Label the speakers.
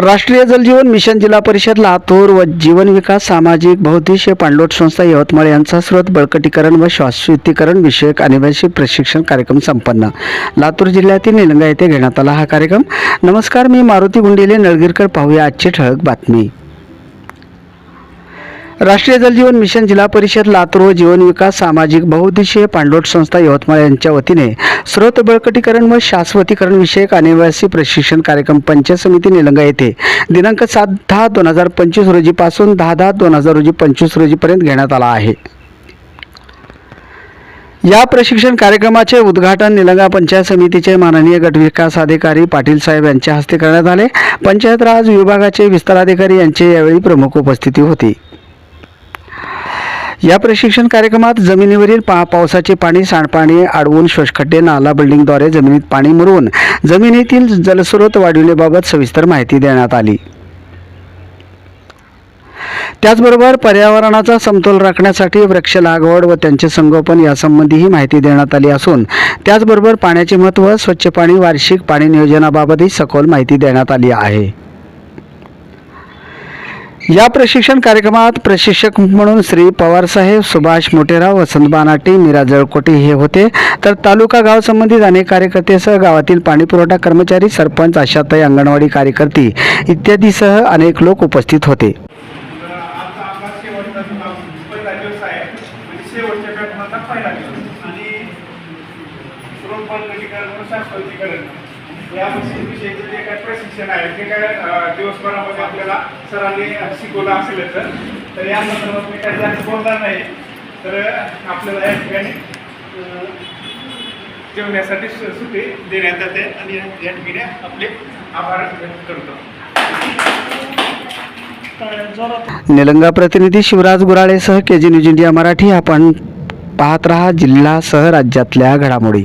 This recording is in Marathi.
Speaker 1: राष्ट्रीय जलजीवन मिशन जिल्हा परिषद लातूर व जीवन विकास सामाजिक बहुद्देशीय पाणलोट संस्था यवतमाळ यांचा स्रोत बळकटीकरण व शाश्वतीकरण विषयक अनिवासी प्रशिक्षण कार्यक्रम संपन्न. लातूर जिल्ह्यातील निलंगा येथे घेण्यात आला हा कार्यक्रम. नमस्कार मी मारुती गुंडेले नळगीरकर पाहूया आजची ठळक बातमी. राष्ट्रीय जलजीवन मिशन जिल्हा परिषद लातूर व जीवन विकास सामाजिक बहुउद्देशीय पाणलोट संस्था यवतमाळ यांच्या वतीने स्रोत बळकटीकरण व शाश्वतीकरण विषयक अनिवासी प्रशिक्षण कार्यक्रम पंचायत समिती निलंगा येथे. दिनांक सात दहा दोन हजार पंचवीस रोजीपासून दहा दहा दोन हजार रोजी पंचवीस रोजीपर्यंत घेण्यात आला आहे. या प्रशिक्षण कार्यक्रमाचे उद्घाटन निलंगा पंचायत समितीचे माननीय गट विकास अधिकारी पाटील साहेब यांच्या हस्ते करण्यात आले. पंचायत राज विभागाचे विस्ताराधिकारी यांचे यावेळी प्रमुख उपस्थिती होती. या प्रशिक्षण कार्यक्रमात जमिनीवरील पा पावसाचे पाणी सांडपाणी अडवून शोषखड्डे नाला बिल्डिंगद्वारे जमिनीत पाणी मुरवून जमिनीतील जलस्रोत वाढविण्याबाबत सविस्तर माहिती देण्यात आली. त्याचबरोबर पर्यावरणाचा समतोल राखण्यासाठी वृक्ष लागवड व त्यांचे संगोपन यासंबंधीही माहिती देण्यात आली असून त्याचबरोबर पाण्याचे महत्त्व स्वच्छ पाणी वार्षिक पाणी नियोजनाबाबतही सखोल माहिती देण्यात आली आहे. या प्रशिक्षण कार्यक्रमात प्रशिक्षक म्हणून श्री पवारसाहेब सुभाष मोटेराव वसंत बानाटे मीरा जळकोटे हे होते. तर तालुका गाव संबंधित अनेक कार्यकर्तेसह गावातील पाणीपुरवठा कर्मचारी सरपंच आशाताई अंगणवाडी कार्यकर्ती इत्यादीसह अनेक लोक उपस्थित होते.
Speaker 2: आता आणि जे काय प्रशिक्षण आहे काय दिवसभरामध्ये आपल्याला सरांनी शिकवलं असेल तर तर या संदर्भात मी काही जास्त बोलणार नाही. तर आपल्याला या ठिकाणी जेवण्यासाठी सुट्टी देण्यात येते आणि या ठिकाणी आपले आभार व्यक्त करतो.
Speaker 1: निलंगा प्रतिनिधी Shivraj गुराळेसह K G news India Marathi आपण पाहत रहा जिल्हासह राज्यातल्या घडामोडी.